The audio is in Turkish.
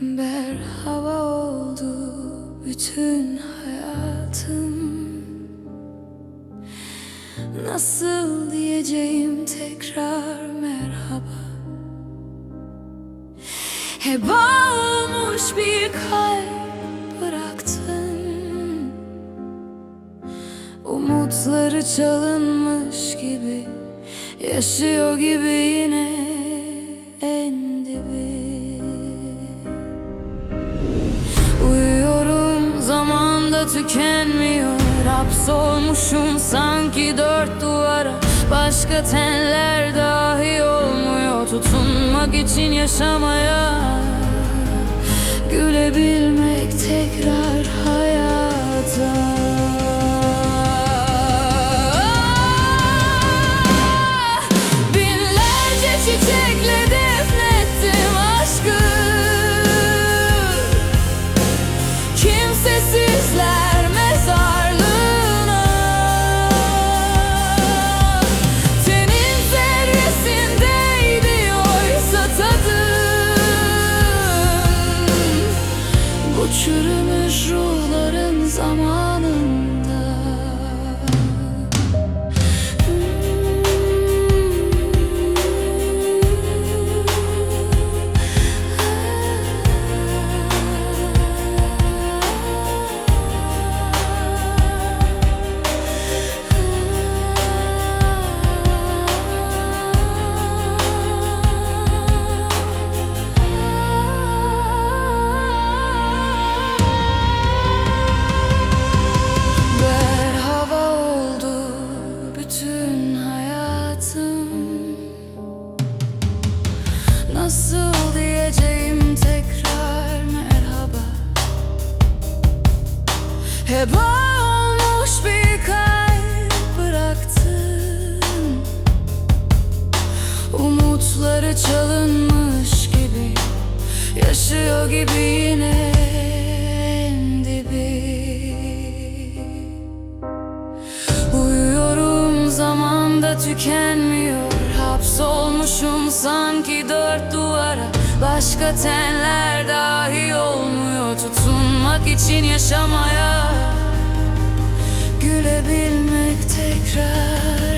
Berhava oldu bütün hayatım. Nasıl diyeceğim tekrar merhaba? Heba olmuş bir kalp bıraktın. Umutları çalınmış gibi Yaşıyor gibi yine. Tükenmiyor. Hapsolmuşum sanki dört duvara. Başka tenler dahi olmuyor. Tutunmak için yaşamaya Gülebilmek tekrar Hep olmuş bir kalp bıraktın. Umutları çalınmış gibi Yaşıyor gibi yine dibi. Uyuyorum zamanda tükenmiyor. Hapsolmuşum sanki dört duvara Başka tenler dahi olmuyor. Tutunmak için yaşamaya. Gülebilmek tekrar